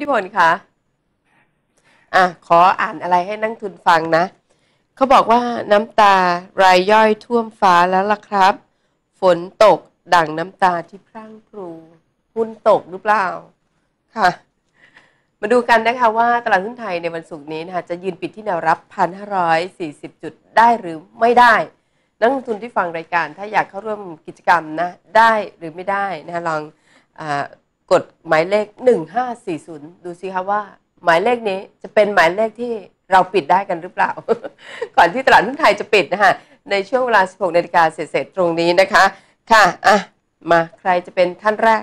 พี่พลคะอะ ขออ่านอะไรให้นักทุนฟังนะ เขาบอกว่าน้ำตารายย่อยท่วมฟ้าแล้วล่ะครับ ฝนตกดั่งน้ำตาที่พรั่งพรูหุ้นตกหรือเปล่า ค่ะ มาดูกันนะคะว่าตลาดหุ้นไทยในวันศุกร์นี้นะคะจะยืนปิดที่แนวรับ 1,540 จุดได้หรือไม่ได้ นักลงทุนที่ฟังรายการ ถ้าอยากเข้าร่วมกิจกรรมนะ ได้หรือไม่ได้นะคะลองอา กดหมายเลข 1540 ดูสิคะว่า หมายเลขนี้จะเป็นหมายเลขที่เราปิดได้กันหรือเปล่า ก่อนที่ตลาดหุ้นไทยจะปิดนะคะในช่วงเวลา 16นาฬิกาเศษๆตรงนี้นะคะ ค่ะ อะ มาใครจะเป็นท่านแรก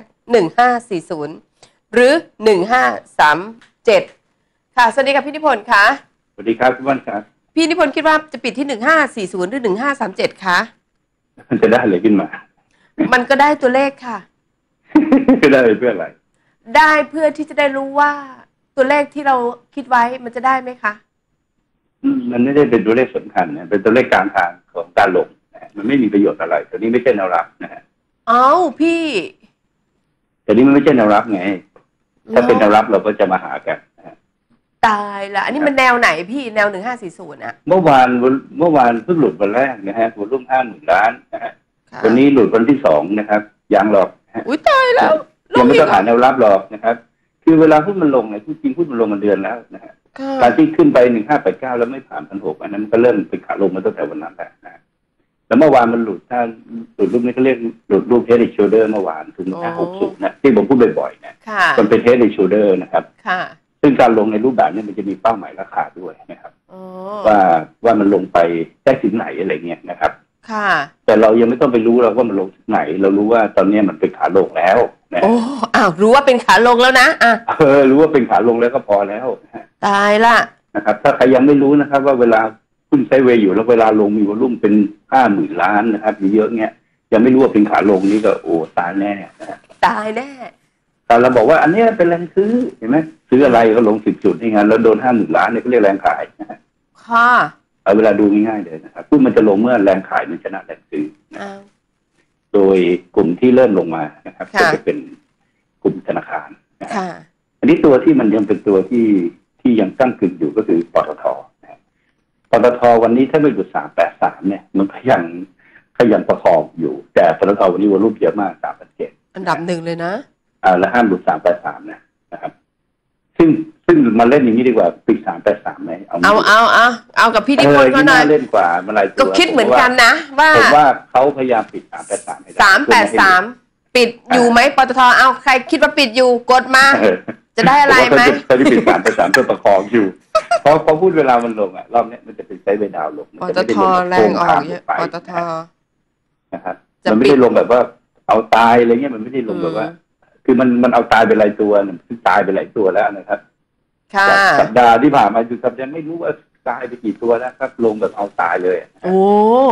1540 หรือ 1537 ค่ะ สวัสดีค่ะพี่นิพนธ์คะสวัสดีครับพี่วันครับ พี่นิพนธ์คิดว่าจะปิดที่ 1540 หรือ 1537 คะ มันจะได้อะไรขึ้นมา มันก็ได้ตัวเลขค่ะ ได้เพื่ออะไร ได้เพื่อที่จะได้รู้ว่าตัวเลขที่เราคิดไว้มันจะได้ไหมคะมันไม่ได้เป็นตัวเลขสำคัญนะเป็นตัวเลขกลางทางของการลงนะมันไม่มีประโยชน์อะไรตัวนี้ไม่ใช่แนวรับนะฮะเอ้าพี่ตัวนี้มันไม่ใช่แนวรับไง ถ้าเป็นแนวรับเราก็จะมาหากันนะฮะตายละอันนี้มันแนวไหนพี่แนว1540อะเมื่อวานเมื่อวานเพิ่งหลุดวันแรกนะฮะวอลุ่มห้าหมื่นล้านนะฮะค่ะวันนี้หลุดวันที่สองนะครับยังหรอกนะฮะ อุ้ยตายแล้วลยังงไม่อีต้องกหาแนวรับหรอกนะครับ คือเวลาหุ้นมันลงเนี่ยจริงๆหุ้นมันลงมาเดือนแล้วนะฮะค่ะการที่ขึ้นไปหนึ่งห้าแปดเก้าแล้วไม่ผ่านพันหกอันนั้นก็เริ่มเป็นขาลงมาตั้งแต่วันนั้นแหละนะแล้วเมื่อวานมันหลุดถ้าหลุดรูปนี้ก็เรียกหลุดรูปเฮด d ช s เดอร์เมื่อวานถึงห้าหกศูนย์นะที่ผมพูดบ่อยๆนะค่ะมันเป็นเฮด d ช s เดอร์นะครับค่ะซึ่งการลงในรูปแบบนี้มันจะมีเป้าหมายราคาด้วยนะครับอ๋อว่าว่ามันลงไปได้ถึงไหนอะไรเงี้ยนะครับ ค่ะ แต่เรายังไม่ต้องไปรู้เราว่ามันลงถึงไหน เรารู้ว่าตอนนี้มันเป็นขาลงแล้วนะโอ้อ้าวรู้ว่าเป็นขาลงแล้วนะอะเออรู้ว่าเป็นขาลงแล้วก็พอแล้วนะฮะตายละนะครับ ถ้าใครยังไม่รู้นะครับ ว่าเวลาหุ้นไซด์เวย์อยู่แล้วเวลาลงมีวอลุ่มเป็นห้าหมื่นล้านนะครับมีเยอะเงี้ยยังไม่รู้ว่าเป็นขาลงนี่ก็โอ้ตายแน่นะฮะตายแน่แต่เราบอกว่าอันเนี้ยเป็นแรงซื้อเห็นไหมซื้ออะไรก็ลงสิบจุดนี่ไงแล้วโดนห้าหมื่นล้านเนี่ยก็เรียกแรงขายนะฮะค่ะ เอาเวลาดูง่ายๆเลยนะครับหุ้นมันจะลงเมื่อแรงขายมันชนะแรงซื้อนะอ้าวโดยกลุ่มที่เริ่มลงมานะครับค่ะก็จะเป็นกลุ่มธนาคารนะฮะค่ะอันนี้ตัวที่มันยังเป็นตัวที่ที่ยังตั้งกึ่งอยู่ก็คือปตทนะปตทวันนี้ถ้าไม่หลุดสามแปดสามเนี่ย มันก็ยังก็ยังประคองอยู่ แต่ปตทวันนี้วอลุ่มเยอะมากสามพันเจ็ดอันดับหนึ่งเลยนะอ่าแล้วห้ามหลุดสามแปดสามนะนะครับ ซึ่งซึ่งมาเล่นอย่างนี้ดีกว่าปิดสามแปดสามไหมเอาเอาเอาเอาเอากับพี่นิพนธ์เอเขาอหน่อยน่าเล่นกว่ามาหลายตัวก็คิดเหมือนกันนะ ว่าผมว่าเขาพยายามปิดสามแปดสามให้ได้สามแปดสามปิดอยู่ไหมปตทเอาใครคิดว่าปิดอยู่กดมาเออจะได้อะไรไหมเขาจะปิดสามแปดสามเพื่อประคองอยู่เพราะเพราะพูดเวลามันลงอะรอบเนี้ยมันจะเป็นไซด์เวย์ดาวน์ลงปมันตจะไม่ทได้ลงแบบแรงออกโค้งเยอะข้ามปไปตทนะครับจะมันไม่ปิดได้ลงแบบว่า เอาตายอะไรเงี้ยมันไม่ได้ลงแบบว่า คือมันมันเอาตายไปหลายตัวเนี่ยคือตายไปหลายตัวแล้วนะครับค่ะจาก สัปดาห์ที่ผ่านมาคือสัปดาห์ไม่รู้ว่าตายไปกี่ตัวแล้วครับลงแบบเอาตายเลยอะโอ้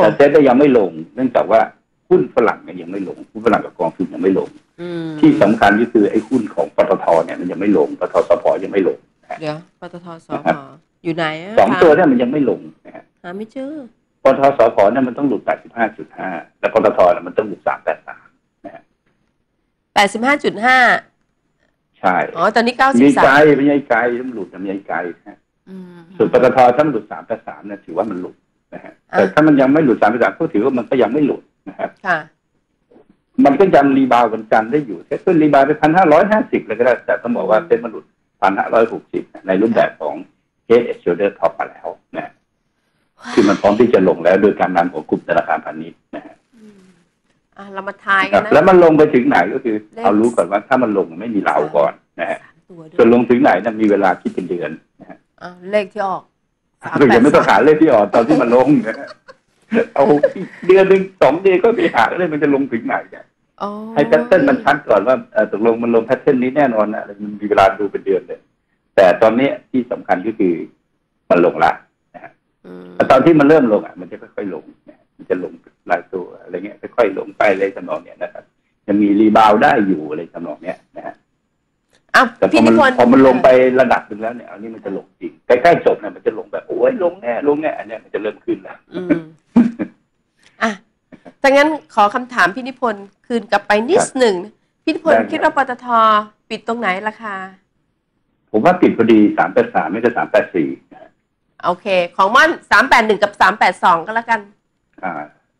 แต่เซ็ตก็ยังไม่ลง เนื่องจากว่าหุ้นฝรั่งเนี่ยยังไม่ลงหุ้นฝรั่งกับกองทุนยังไม่ลงอืมที่สำคัญก็คือไอ้หุ้นของปตทเนี่ยมันยังไม่ลงปตทสพยังไม่ลงเดี๋ยวปตทสนะพครับอยู่ไหนอะสองคะตัวเนี่ยมันยังไม่ลงนะฮะหาไม่เจอปตทสพเนี่ยมันต้องหลุด 85.5 แล้วปตทเนี่ยมันต้องหลุด 383แปดสิบห้าจุดห้า ใช่อ๋อตอนนี้เก้าสิบมีสาไกลมไม่ใช่ไกลต้องหลุดไม่ใช่ไกลนะฮะอืมส่วนปตทถ้ามันหลุด383เนี่ยถือว่ามันหลุดนะฮะอะแต่ถ้ามันยังไม่หลุด383ก็ถือว่ามันก็ยังไม่หลุดนะครับค่ะมันก็ยังรีบาวด์วันจันทร์ได้อยู่เซ็ตขึ้นรีบาวด์ไป1,550เลยก็ได้แต่ต้องบอกว่าเซ็ตมันหลุด1,560ในรูปแบบของ head and shoulder top มาแล้วนะฮะคือมันพร้อมที่จะลงแล้วโดยการนำของกลุ่มธนาคารพาณิชย์นะฮะ อืมอะเรามาทายคกัรันบนะแล้วมันลงไปถึงไหนก็คือเลขเอารู้ก่อนว่าถ้ามันลงไม่มีเหลาก่อนนะฮะสามตัวด้ส่ววยนลงถึงไหนนะมีเวลาคิดเป็นเดือนนะฮะอะเลขที่ออกสามคือแปยัดงไม่ต้องสามหาเลขที่ออกตอนที่มันลงนะฮะเอาอีกเดือนหนึ่งสองเดือนก็ไปหาเลยมันจะลงถึงไหนเนี่ยอ๋อให้แพทเทิร์นมันชัดก่อนว่าเอ่อตกลงมันลงแพทเทิร์นนี้แน่นอนนะมันมีเวลาดูเป็นเดือนเลย แต่ตอนนี้ที่สำคัญก็คือมันลงละอืมแต่ตอนที่มันเริ่มลงอะ มันจะค่อยๆลงนะฮะ มันจะลงรายตัวอะไรเงี้ยค่อยๆลงไปเลยทำนองเนี้ยนะครับจะมีรีบาวด์ได้อยู่อะไรทำนองเนี้ยนะฮะอะแต่พพี่อนิมันพนธ์พอมันลงไประดับหนึ่งแล้วเนี่ยอันนี้มันจะลงจริงใกล้ๆจบเนี่ยมันจะลงแบบโอ้ยลงแน่ลงแน่อันเนี้ยมันจะเริ่มขึ้นแล้วอืมอะถ้างั้นขอคำถามพี่นิพนธ์คืนกลับไปนิดหนึ่งพี่นิพนธ์คิดว่าปตทปิดตรงไหนราคา ผมว่าติดพอดีสามแปดสามไม่ก็สามแปดสี่โอเค ของม่อนสามแปดหนึ่งกับสามแปดสองก็แล้วกัน อ่า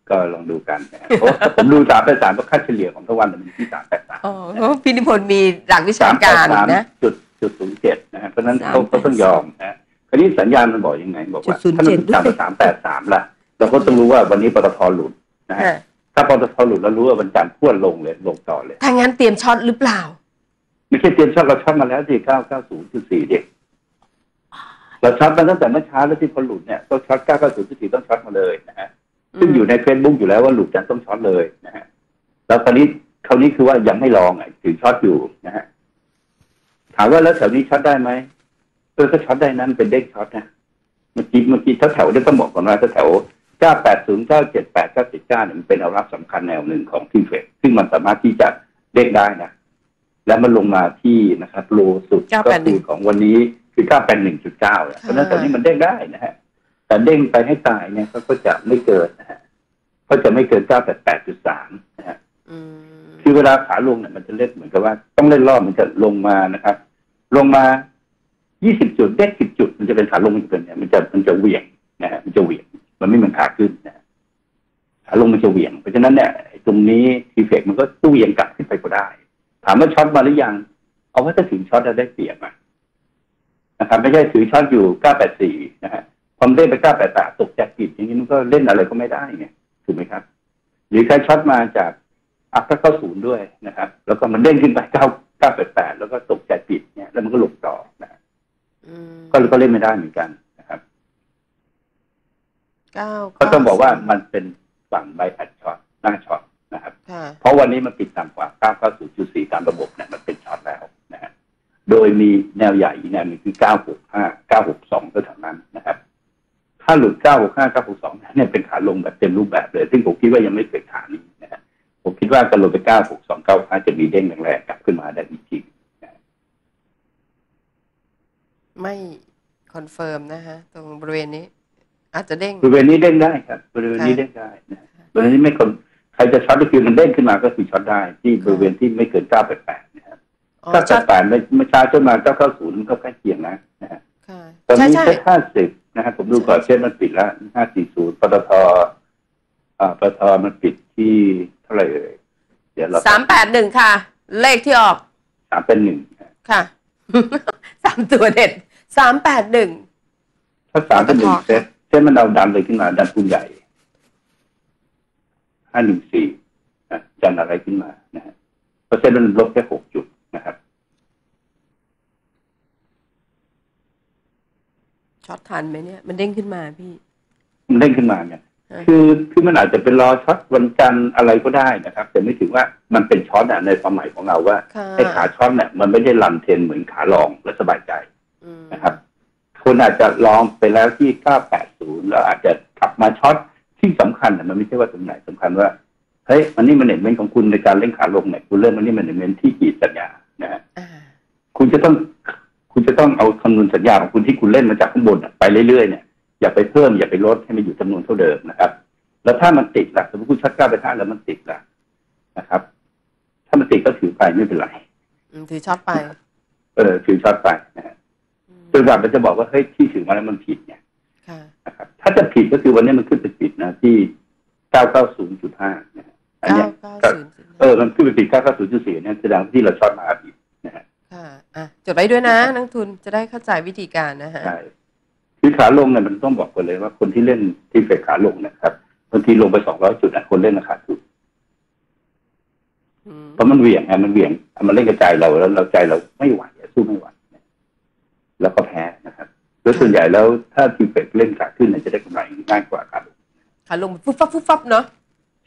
ก็ลองดูกันนะเพราะผมดูสามแปดสามก็ค่าเฉลี่ยของตะวันมันอยู่ที่สามแปดสามอ๋อเพราะพี่นิพนธ์มีหลักวิชาสามแปกาดรสามนะจุดจุดศูนย์เจ็ดนะฮะเพราะฉะนั้นเขา383เขาต้องยอมนะฮะคราวนี้สัญญาณมันบอกยังไง บอกว่าจุดถ้ามัน07ต่ำกว่าสามแปดสามละเราก็ต้องรู้ว่าวันนี้ปตทหลุดนะฮะอะถ้าปตทหลุดเรารู้ว่าวันจันทร์พรวดลงเลยลงต่อเลยถ้างั้นเตรียมช็อตหรือเปล่า ไม่ใช่เตรียมช็อตเราช็อตมาแล้วที่เก้าเก้าศูนย์จุดสี่เด็กเราช็อตมาตั้งแต่เมื่อเช้าแล้วที่พอหลุดเนี่ยต้องช็อตเก้าเก้าศูนย์จุดสี่ต้องช็อตมาเลยนะฮะ ซึ่งอยู่ในเฟซบุ๊กอยู่แล้วว่าหลุดจันทร์ต้องช็อตเลยนะฮะแล้วคราวนี้คราวนี้คือว่ายังไม่ลองอะถือช็อตอยู่นะฮะถามว่าแล้วแถวนี้ช็อตได้ไหมเออก็ช็อตได้นั้นเป็นเด้งช็อตนะเมื่อกี้เมื่อกี้ถ้าแถวได้ต้องบอกก่อนว่าถ้าแถวเก้าแปดศูนย์เก้าเจ็ดแปดเก้าเจ็ดเก้าเนี่ยมันเป็นแนวรับสำคัญแนวหนึ่งของทีเฟกซึ่งมันสามารถที่จะเด้งได้นะแล้วมันลงมาที่นะครับโลสุดก็คือของวันนี้คือเก้าแปดหนึ่งจุดเก้าเพราะฉะนั้นตอนนี้มันเด้งได้นะฮะ แต่เด้งไปให้ตายเนี่ยก็จะไม่เกินนะฮะก็จะไม่เกินเก้าแปดแปดจุดสามนะฮะอืมคือเวลาขาลงเนี่ยมันจะเล่นเหมือนกับว่า ต้องเล่นรอบมันจะลงมานะครับ ลงมา20จุดเด้ง10จุด มันจะเป็นขาลงมันจะเป็นเนี่ยมันจะมันจะเหวี่ยงนะฮะมันจะเหวี่ยง มันไม่เหมือนขาขึ้นนะฮะขาลงมันจะเหวี่ยง เพราะฉะนั้นเนี่ยไอ้ตรงนี้ทีเฟกมันก็ตู้เหวี่ยงกลับขึ้นไปก็ได้ ถามว่าช็อตมาหรือยัง เอาว่าถ้าถึงช็อตจะได้เปรียบอะนะครับ ไม่ใช่ถือช็อตอยู่984นะฮะ พอมนเด้งไป988ตกจากกิจอย่างนี้มันก็เล่นอะไรก็ไม่ได้ไงถูกไหมครับ หรือใครช็อตมาจากอัพก็เข้าศูนย์ด้วยนะครับ แล้วก็มันเด้งขึ้นไปเก้าเก้าแปดแปดแล้วก็ตกใจปิดเนี่ยแล้วมันก็หลบต่อนะอืมก็ก็เล่นไม่ได้เหมือนกันนะครับเก้าก็ต้องบอกว่ามันเป็นฝั่งใบอัดช็อตหน้าช็อตนะครับค่ะเพราะวันนี้มันปิดต่ำกว่าเก้าเก้าศูนย์จุดสี่ตามระบบเนี่ยมันเป็นช็อตแล้วนะฮะโดยมีแนวใหญ่อีกแนวหนึงคือเก้าหกห้าเก้าหกสองก็เท่านั้นนะครับ ถ้าหลุดเก้าหกห้าเก้าหกสองเนี่ยเป็นขาลงแบบเต็มรูปแบบเลย ซึ่งผมคิดว่ายังไม่เคยขานี้นะฮะผมคิดว่าการลงไปเก้าหกสองเก้าห้าจะมีเด้งแรงๆกลับขึ้นมาได้อีกทีไม่คอนเฟิร์มนะฮะ ตรงบริเวณนี้ อาจจะเด้งบริเวณนี้เด้งได้ครับ บริเวณนี้เด้งได้นะบริเวณนี้ไม่คนใครจะช็อตก็คือมันเด้งขึ้นมาก็คือช็อตได้ที่บริเวณที่ไม่เกินเก้าแปดแปดนะครับอ๋อเก้าแปช็อดตแปดไม่ไม่ช้าจนมาเก้าเก้าศูนย์มันก็ใกล้เคียงนะนะฮะค่ะตอนใช่นี้ใช่เซ็ตห้าสิบ นะครับผมดูก่อนเซ็ตมันปิดแล้วห้าสี่ศูนย์ปตทอ่าปตทมันปิดที่เท่าไหร่เอ่ยเดี๋ยวเราสามแปดหนึ่งค่ะ เลขที่ออกสามเป็นหนึ่งค่ะสามตัวเด็ดสามแปดหนึ่งถ้าสามเป็นหนึ่งปตทเซ็ตเซ็ตมันเอาดันเลยขึ้นมา ดันทุนใหญ่ห้าหนึ่งสี่นะดันอะไรขึ้นมานะฮะเพราะเซ็ตมันลบแค่หกจุดนะครับ ช็อตทันไหมเนี่ย มันเด้งขึ้นมาพี่ มันเด้งขึ้นมาเนี่ยอ่าคือคือมันอาจจะเป็นรอช็อตวันจันทร์อะไรก็ได้นะครับ แต่ไม่ถึงว่ามันเป็นช็อตอะในความหมายของเราว่าค่ะไอ้ขาช็อตเนี่ยมันไม่ได้รันเทรนเหมือนขาลองและสบายใจอืมนะครับ คนอาจจะลองไปแล้วที่ 980 แล้วอาจจะกลับมาช็อตที่สำคัญน่ะมันไม่ใช่ว่าตรงไหนสำคัญว่าเฮ้ยมันนี่มันเห็นเมนของคุณในการเล่นขาลงเนี่ยคุณเริ่มมันนี่มันเห็นเมนที่กี่สัญญานะฮะอ่าคุณจะต้อง คุณจะต้องเอาคำนวณสัญญาของคุณที่คุณเล่นมาจากข้างบนอะไปเรื่อยๆเนี่ยอย่าไปเพิ่มอย่าไปลดให้มันอยู่จำนวนเท่าเดิมนะครับ แล้วถ้ามันติดล่ะสมมติคุณชัดก้าไปท่าแล้วมันติดล่ะนะครับ ถ้ามันติดก็ถือไปไม่เป็นไรอืมถือช็อตไป เออถือช็อตไปนะฮะอืมจนกว่ามันจะบอกว่าเฮ้ยที่ถือมาแล้วมันผิดเนี่ยค่ะนะครับ ถ้าจะผิดก็คือวันนี้มันขึ้นไปผิดนะที่990.5นะฮะอันเก้าเนี้ยเก้าก็ศูนย์เออมันขึ้นไปผิด990.4เนี่ยแสดงว่าที่เราช็อตมาผิดนะฮะ ค่ะอะจดไว้ด้วยนะ นักทุนจะได้เข้าใจวิธีการนะฮะใช่คือขาลงเนี่ยมันต้องบอกกันเลยว่าคนที่เล่นที่เฟกขาลงนะครับบางทีลงไป200จุดนะคนเล่นราคาถูกอืมเพราะมันเหวี่ยงไงมันเหวี่ยงมันเล่นกระจายเราแล้วเราใจเราไม่ไหวอะสู้ไม่ไหวนะแล้วก็แพ้นะครับโดยส่วนใหญ่แล้วถ้าทีเฟกเล่นขาขึ้นเนี่ยจะได้กำไรง่ายกว่าขาลงขาลงฟุบฟับฟุบฟับเนาะ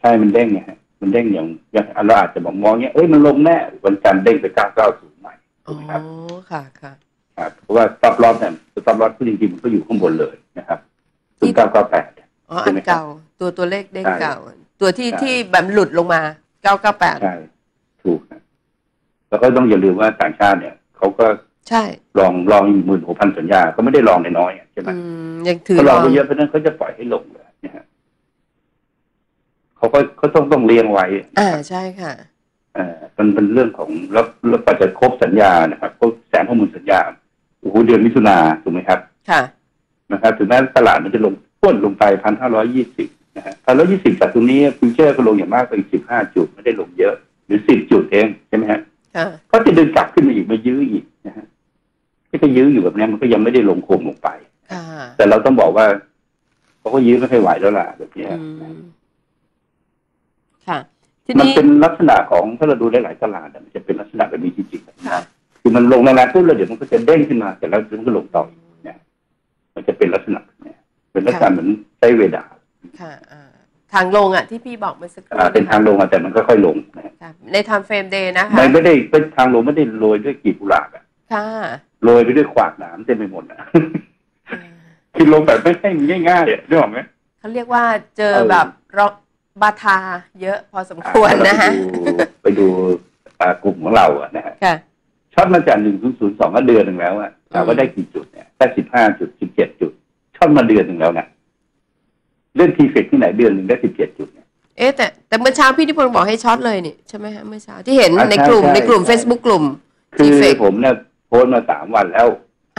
ใช่มันเด้งไงฮะมันเด้งอย่างอย่างเราอาจจะบอกมองเนี้ยเอ้ยมันลงแน่วันจันทร์เด้งไป990ใหม่อ๋ ถูอกไหมครับค่ะค่ะครับเพราะว่าสต็อปลอสเนี่ยสต็อปลอสที่จริงๆมันก็อยู่ข้างบนเลยนะครับที่ถึง998อ๋ออันเก่า ตัวตัวเลขเด้งใช่เก่า ตัวที่ใช่ที่แบบหลุดลงมาเก้าเก้าแปดใช่ถูกนะแล้วก็ต้องอย่าลืมว่าต่างชาติเนี่ยเขาก็ใช่ลองลองหมื่นหกพันสัญญาก็ไม่ได้ลองน้อยๆอะใช่ไหมอืมยังถือเขาลลององไปเยอะเพราะฉะนั้นเขาจะปล่อยให้ลงเลยนะฮะเขาก็เขาต้องต้องเลี้ยงไว้ อ่าใช่ค่ะ เอ่อมันเป็นเรื่องของแล้วแล้วกว่าจะครบสัญญานะครับครบแสนข้อมูลสัญญาโอ้โหเดือนมิถุนาถูกไหมครับ ค่ะ นะครับถึงแม้ตลาดมันจะลงพ้นลงไปพันห้าร้อยี่สิบนะฮะพันร้อยี่สิบจากตรงนี้ฟิวเจอร์ก็ลงอย่างมากก็อีกสิบห้าจุดไม่ได้ลงเยอะ หรือสิบจุดเองใช่ไหมฮะค่ะ ก็จะดึงกลับขึ้นมาอีกมายื้ออีกนะฮะก็จะยื้ออยู่แบบนี้มันก็ยังไม่ได้ลงโคมลงไป ค่ะ แต่เราต้องบอกว่าเขาก็ยื้อไม่ค่อยไหวแล้วล่ะแบบเนี้ยอืม ค่ะ ทีมันนี้เป็นลักษณะของถ้าเราดูหลายๆตลาดอะมันจะเป็นลักษณะแบบนี้จริงๆค่ะ คือมันลงแรงๆปุ๊บแล้วเดี๋ยวมันก็จะเด้งขึ้นมาแต่แล้วมันก็ลงต่ออีกเนี่ย มันจะเป็นลักษณะแบบเนี้ยเป็นลักษณะเหมือนไส้เวดาค่ะอ่าทางลงอะที่พี่บอกเมื่อสักครู่อ่าเป็นทางลงอะแต่มันก็ค่อยลงนะฮะค่ะใน time frame day นะคะมันไม่ได้เป็นทางลงไม่ได้โรยด้วยกลีบกุหลาบอะค่ะโรยไปด้วยขวากหนามเต็มไปหมดอะ อ่าคือลงแบบไม่ให้ง่ายๆอะนึกออกไหม เขาเรียกว่าเจอเออ แบบรอก บาทาเยอะพอสมควรนะคะอ่าไปดูอ่ากลุ่มของเราอะนะฮะค่ะช็อตมาจากหนึ่งศูนย์ศูนย์สองก็เดือนหนึ่งแล้วอะถามว่าได้กี่จุดเนี่ยได้สิบห้าจุดสิบเจ็ดจุดช็อตมาเดือนหนึ่งแล้วนะเล่นทีเฟกที่ไหนเดือนหนึ่งได้สิบเจ็ดจุดเนี่ยเอ๊ะแต่แต่เมื่อเช้าพี่นิพนธ์บอกให้ช็อตเลยนี่ใช่ไหมฮะเมื่อเช้าที่เห็นอ่าในกลุ่มใช่ในกลุ่มใช่ Facebook กลุ่มคือ T-Fake ผมเนี่ยโพสต์มาสามวันแล้ว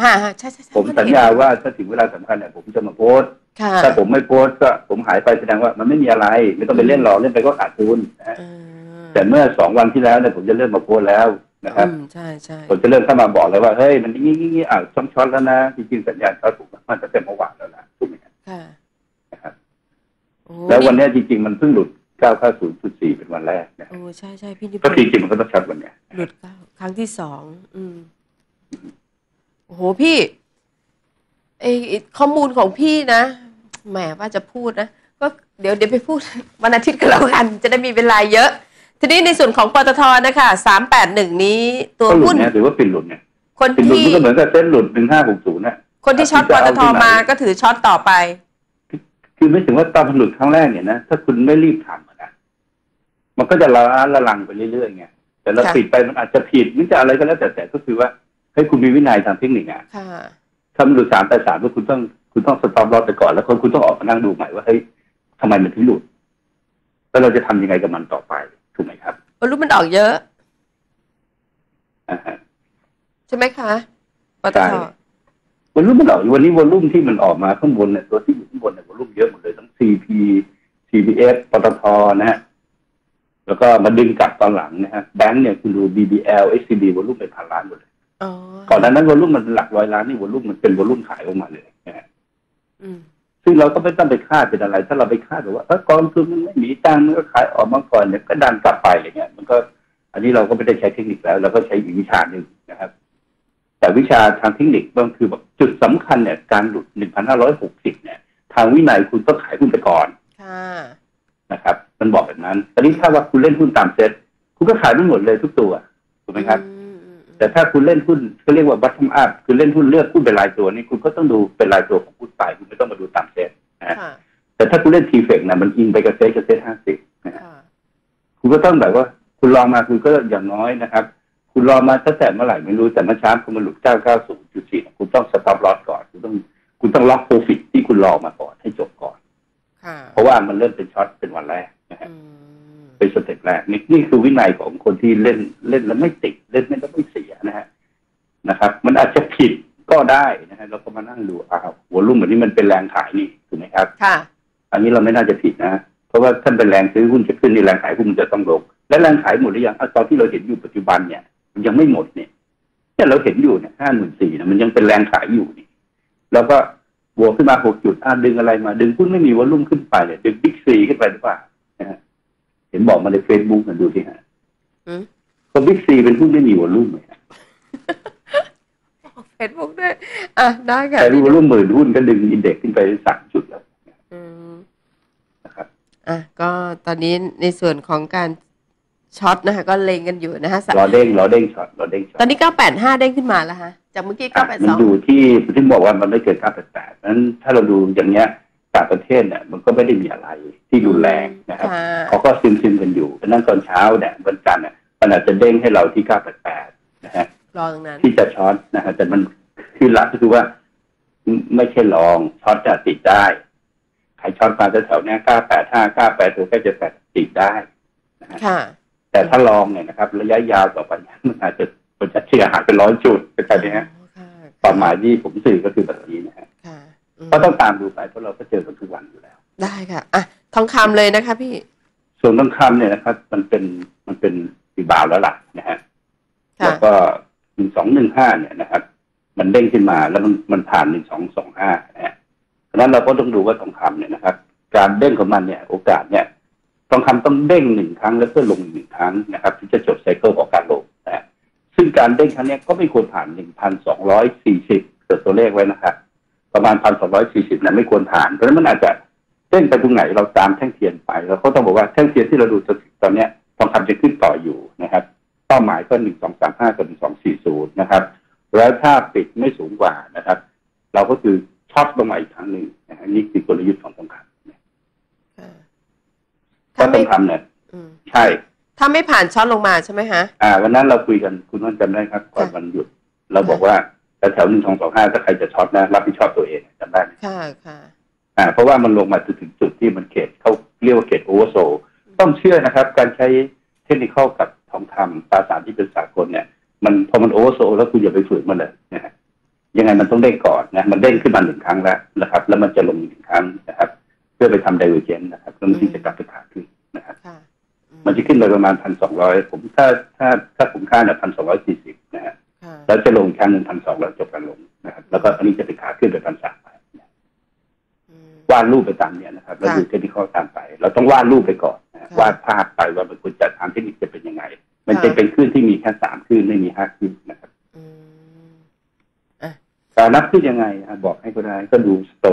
อ่าฮะใช่ใช่ใช่ผมสัญญาว่าถ้าถึงเวลาสำคัญเนี่ยผมจะมาโพสต์ค่ะ ถ้าผมไม่โพสต์ก็ผมหายไปแสดงว่ามันไม่มีอะไร ไม่ต้องไปเล่นหรอกเล่นไปก็ขาดทุนนะฮะอืมแต่เมื่อสองวันที่แล้วเนี่ยผมจะเริ่มมาโพสต์แล้วนะครับอืมใช่ใช่ผมจะเริ่มเข้ามาบอกเลยว่าเฮ้ยมันงี้งี้งี้อะช่องช็อตแล้วนะจริงๆสัญญาณช็อตถูกมันตั้งแต่เมื่อวานแล้วนะถูกไหมครับค่ะนะครับโอ้แล้ววันเนี้ยจริง ๆ มันเพิ่งหลุด990.4เป็นวันแรกนะโอ้ใช่ใช่พี่นิพก็นจธ์ริงๆมันก็ต้องช็อตวันเนี้ยหลุดเก้าครั้งที่สองอืมโอ้โหพี่ ไอไอ้ข้อมูลของพี่นะแหมว่าจะพูดนะก็เดี๋ยวเดี๋ยวไปพูดวันอาทิตย์กันแล้วกัน จะได้มีเวลาเยอะ ทีนี้ในส่วนของปตทนะคะสามแปดหนึ่งนี้ตัวก็หลุดหุ้นเนี่ยถือว่าเป็นหลุดเนี่ยคนเป็นหลุดที่มันก็เหมือนกับเส้นหลุด1560น่ะคนที่ช็อตปตทมาก็ถือช็อตต่อไป คือไม่ถึงว่าตอนมันหลุดครั้งแรกเนี่ยนะถ้าคุณไม่รีบทำอะนะมันก็จะละล้าละลังไปเรื่อยๆไงแต่เราค่ะปิดไปมันอาจจะผิดหรือจะอะไรก็แล้วแต่แต่ก็คือว่าให้ยคุณมีวินัยทางเทคนิคอะค่ะ ถ้ามันหลุดสามแต่สามก็คุณต้องคุณต้องสต็อปรอไปก่อน แล้วคนคุณต้องออกมานั่งดูใหม่ว่าเฮ้ยทำไมมันถึงหลุด แล้วเราจะทำยังไงกับมันต่อไปถูกไหมครับวอลุ่มมันออกเยอะอ่าฮะใช่ไหมคะปตใช่ทวอลลุ่มมันออกวันนี้วอลลุ่มที่มันออกมาข้างบนเนี่ยตัวที่อยู่ข้างบนเนี่ยวอลลุ่มเยอะหมดเลยทั้ง CP CPF ปตทนะฮะแล้วก็มาดึงกลับตอนหลังนะฮะแบงก์เนี่ยคุณดู BBL SCB วอลลุ่มเป็นพันล้านหมดเลยอ๋อ ก่อนหน้านั้นวอลลุ่มมันหลักร้อยล้านนี่วอลลุ่มมันเป็นวอลลุ่มขายออกมาเลยนะฮะอืมซึ่งเราก็ไม่ต้องไปคาดเป็นอะไร ถ้าเราไปคาดแบบว่าเออกองทุนมันไม่มีตังค์มันก็ขายออกมาก่อนเนี่ยก็ดันกลับไปอะไรเงี้ย มันก็ อันนี้เราก็ไม่ได้ใช้เทคนิคแล้วเราก็ใช้อีกวิชาหนึ่งนะครับ แต่วิชาทางเทคนิคก็คือแบบจุดสำคัญเนี่ยการหลุด1,560เนี่ย ทางวินัยคุณต้องขายหุ้นไปก่อนค่ะนะครับ มันบอกแบบนั้นตอนนี้ถ้าว่าคุณเล่นหุ้นตามเซ็ตคุณก็ขายไม่หมดเลยทุกตัวถูกไหมครับอืมอืมอืม แต่ถ้าคุณเล่นหุ้นก็เรียกว่า bottom up คือเล่นหุ้นเลือกหุ้นเป็นรายตัวนี่คุณก็ต้องดูเป็นรายตัวของหุ้นไปคุณไม่ต้องมาดูตามเซ็ตนะฮะค่ะแต่ถ้าคุณเล่นทีเฟกนะมันอิงไปกับเซ็ตกับเซ็ตห้าสิบนะฮะค่ะคุณก็ต้องแบบว่า คุณลองมาคุณก็อย่างน้อยนะครับ คุณรอมาตั้งแต่เมื่อไหร่ไม่รู้แต่เมื่อเช้าคุณมาหลุด990.4คุณต้องสต็อปลอสก่อน คุณต้องคุณต้องล็อกโปรฟิตที่คุณรอมาก่อนให้จบก่อนค่ะเพราะว่ามันเริ่มเป็นช็อตเป็นวันแรกนะฮะอืม เป็นสเต็ปแรกนี่นี่คือวินัยของคนที่เล่นเล่นแล้วไม่ติดเล่นไม่แล้วไม่เสียนะฮะนะครับ มันอาจจะผิดก็ได้นะฮะเราก็มานั่งดูอ้าวหัวรุ่มแบบนี้มันเป็นแรงขายนี่ถูกไหมครับค่ะ อันนี้เราไม่น่าจะผิดนะเพราะว่าท่านเป็นแรงซื้อหุ้นจะขึ้นนี่แรงขายหุ้นมันจะต้องลงและแรงขายหมดหรือยังอะตอนที่เราเห็นอยู่ปัจจุบันเนี่ยมันยังไม่หมดเนี่ยเนี่ยเราเห็นอยู่เนี่ยห้าหมื่นสี่นะมันยังเป็นแรงขายอยู่นี่แล้วก็บวกขึ้นมาหกจุดอะดึงอะไรมา ดึงหุ้นไม่มีวอลุ่มขึ้นไปเนี่ยดึงบิ๊กซีขึ้นไปหรือเปล่านะฮะ เห็นบอกมาในเฟซบุ๊กนะดูสิฮะอืมก็บิ๊กซีเป็นหุ้นไม่มีวอลุ่มเลยเฟซบุ๊กด้วย อะ ได้ค่ะแต่วอลุ่มหมื่นหุ้นก็ดึงอินเด็กซ์ขึ้นไปสามจุดแล้วอืมนะครับ อะ ก็ตอนนี้ในส่วนของการช็อตนะคะก็เล็งกันอยู่นะคะสะรอเด้งรอเด้งช็อตรอเด้งช็อตตอนนี้985เด้งขึ้นมาแล้วฮะจากเมื่อกี้อะมัน982อยู่ที่ที่บอกว่ามันไม่เกิน988นั้นถ้าเราดูอย่างเงี้ย ต่างประเทศเนี่ยมันก็ไม่ได้มีอะไรที่รุนแรงนะครับค่ะเขาก็ซึมซึมๆกันอยู่เพราะฉะนั้นตอนเช้าเนี่ยวันจันทร์เนี่ยมันอาจจะเด้งให้เราที่988นะฮะรอตรงนั้นที่จะช็อตนะฮะแต่มันคือหลักก็คือว่าไม่ไม่ใช่ลองช็อตจะติดได้ใครช็อตมาแถวๆเนี้ย985 98ตัว978ติดได้ค่ะแต่ถ้าลองเนี่ยนะครับ ระยะยาวต่อไปเนี่ยมันอาจจะมันจะเสียหายเป็นร้อยจุดเข้าใจไหมฮะอ๋อค่ะความหมายที่ผมสื่อก็คือแบบนี้นะฮะค่ะอืม ก็ต้องตามดูไปเพราะเราก็เจอกันทุกวันอยู่แล้ว ได้ค่ะอะทองคำเลยนะคะ พี่ ส่วนทองคำเนี่ยนะครับ มันเป็นมันเป็นรีบาวด์แล้วล่ะนะฮะค่ะแล้วก็หนึ่งสองหนึ่งห้าเนี่ยนะครับ มันเด้งขึ้นมาแล้วมันมันผ่านหนึ่งสองสองห้านะฮะเพราะฉะนั้นเราก็ต้องดูว่าทองคำเนี่ยนะครับ การเด้งของมันเนี่ย โอกาสเนี่ยทองคำต้องเด้งหนึ่งครั้งแล้วก็ลงอีกหนึ่งครั้งนะครับที่จะจบไซเคิลของการลงนะฮะซึ่งการเด้งครั้งเนี้ยก็ไม่ควรผ่านหนึ่งพันสองร้อยสี่สิบเกิดตัวเลขไว้นะครับ ประมาณพันสองร้อยสี่สิบนะไม่ควรผ่าน เพราะฉะนั้นมันอาจจะเด้งไปตรงไหนเราตามแท่งเทียนไปเราก็ต้องบอกว่าแท่งเทียนที่เราดูตอนเนี้ยทองคำจะขึ้นต่ออยู่นะครับ เป้าหมายก็หนึ่งสองสามห้ากับหนึ่งสองสี่ศูนย์นะครับ แล้วถ้าปิดไม่สูงกว่านะครับ เราก็คือช็อตลงมาอีกครั้งหนึ่งนะฮะนี่คือกลยุทธ์ของทองคำนะค่ะถ้าถ้าทไม่องคำเนี่ยอืมใช่ถ้าไม่ผ่านช็อตลงมาใช่ไหมฮะ อ่าวันนั้นเราคุยกันคุณวันจำได้ครับ ก่อนค่ะวันหยุด เราบอกว่า แถวหนึ่งสองสองห้าถ้าใครจะช็อตนะรับผิดชอบตัวเองจำได้ไหมค่ะค่ะอ่าเพราะว่ามันลงมาถึงจุดที่มันเขตเขาเรียกว่าเขตโอเวอร์โซต้องเชื่อนะครับ การใช้เทคนิคกับทองคำตราสารที่เป็นสากลเนี่ย มันพอมันโอเวอร์โซแล้วคุณอย่าไปฝืนมันเลยนะฮะยังไงมันต้องเด้งก่อนนะมันเด้งขึ้นมาหนึ่งครั้งแล้วนะครับ แล้วมันจะลงอีกหนึ่งครั้งนะครับ เพื่อไปทำไดเวอร์เจนนะครับแล้วมันถึงจะกลับไปขาขึ้นนะครับค่ะอืมันจะขึ้นไปประมาณพันสองร้อยผมถ้าถ้าถ้าผมคาดเนี่ยพันสองร้อยสี่สิบนะฮะค่ะ แล้วจะลงอีกครั้งหนึ่งพันสองแล้วจบการลงนะครับ แล้วก็อันนี้จะไปขาขึ้นไปพันสามอืมวาดรูปไปตามเนี้ยนะครับแล้วค่ะดูเทคนิคตามไป เราต้องวาดรูปไปก่อนนะค่ะวาดภาพไปว่ามันควรจะทางเทคนิคจะเป็นยังไง มันค่ะจะเป็นคลื่นที่มีแค่สามคลื่นไม่มีห้าคลื่นนะครับอืมการนับขึ้นยังไงอะบอกให้ก็ได้ก็ดูสโต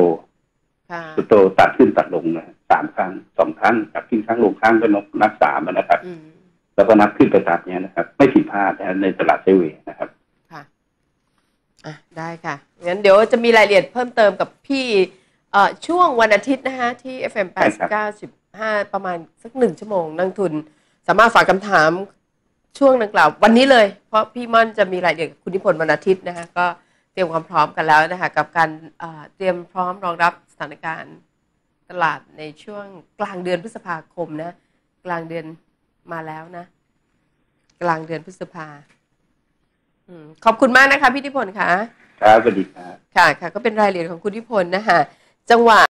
ค่ะสโตตัดขึ้นตัดลงนะสามครั้งสองครั้งตัดขึ้นครั้งลงครั้งก็นับนับสามอะนะครับอืมแล้วก็นับขึ้นไปตามเนี้ยนะครับ ไม่ผิดพลาดนะในตลาดเซเวย์นะครับค่ะ อะได้ค่ะ งั้นเดี๋ยวจะมีรายละเอียดเพิ่มเติมกับพี่เอ่อช่วงวันอาทิตย์นะคะที่ FM ได้ครับ89 15ประมาณสักหนึ่งชั่วโมงนักทุน สามารถฝากคำถามช่วงดังกล่าว วันนี้เลย เพราะพี่ม่อนจะมีรายละเอียดกับคุณนิพนธ์วันอาทิตย์นะคะก็เตรียมความพร้อมกันแล้วนะคะกับการเอ่อเตรียมพร้อมรองรับสถานการณ์ตลาดในช่วงกลางเดือนพฤษภาคมนะ กลางเดือนมาแล้วนะ กลางเดือนพฤษภาอืม ขอบคุณมากนะคะพี่นิพนธ์ค่ะ ครับสวัสดีครับ ค่ะค่ะก็เป็นรายละเอียดของคุณนิพนธ์นะคะจังหวะ